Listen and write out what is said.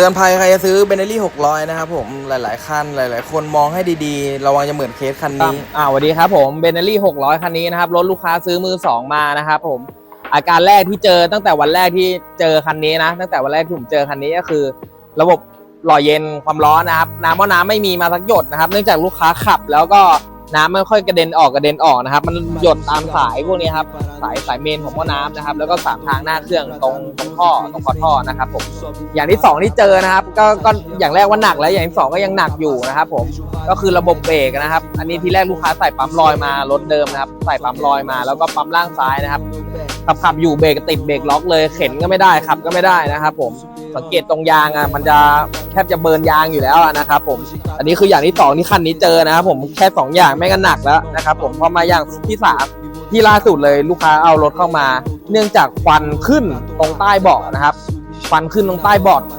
ตือนภัยใครจะซื้อเบนเนอรี่600นะครับผมหลาย ๆ คันหลาย ๆ คนมองให้ดีๆ ระวังจะเหมือนเคสคันนี้อ่าสวัสดีครับผมเบนเนอรี่600คันนี้นะครับรถลูกค้าซื้อมือสองมานะครับผมอาการแรกที่เจอตั้งแต่วันแรกที่เจอคันนี้นะ ตั้งแต่วันแรกที่ผมเจอคันนี้ก็คือ ระบบหล่อเย็นความร้อนนะครับน้ำว่าน้ำไม่มีมาสักหยดนะครับ เนื่องจากลูกค้าขับแล้วก็ น้ำไม่ค่อยกระเด็นออกกระเด็นออกนะครับ มันหยดตามสายพวกนี้ครับสายสายเมนของหม้อน้ำนะครับ แล้วก็สามทางหน้าเครื่องตรงตรงท่อตรงคอท่อนะครับผมอย่างที่สองที่เจอนะครับก็ก็อย่างแรกว่าหนักแล้วอย่างที่สองก็ยังหนักอยู่นะครับผมก็คือระบบเบรกนะครับ อันนี้ที่แรกลูกค้าใส่ปั๊มลอยมารถเดิมนะครับใส่ปั๊มลอยมา แล้วก็ปั๊มล่างซ้ายนะครับขับขับอยู่เบรกติดเบรกล็อกเลยเข็นก็ไม่ได้ขับก็ไม่ได้นะครับผม สังเกตตรงยางอะมันจะแทบจะเบิร์นยางอยู่แล้วนะครับผมอันนี้คืออย่างที่สองที่คันนี้เจอนะครับผมแค่สองอย่างไม่กันหนักแล้วนะครับผมพอมาอย่างที่สามที่ล่าสุดเลยลูกค้าเอารถเข้ามา เนื่องจากควันขึ้นตรงใต้เบาะนะครับควันขึ้นตรงใต้เบาะ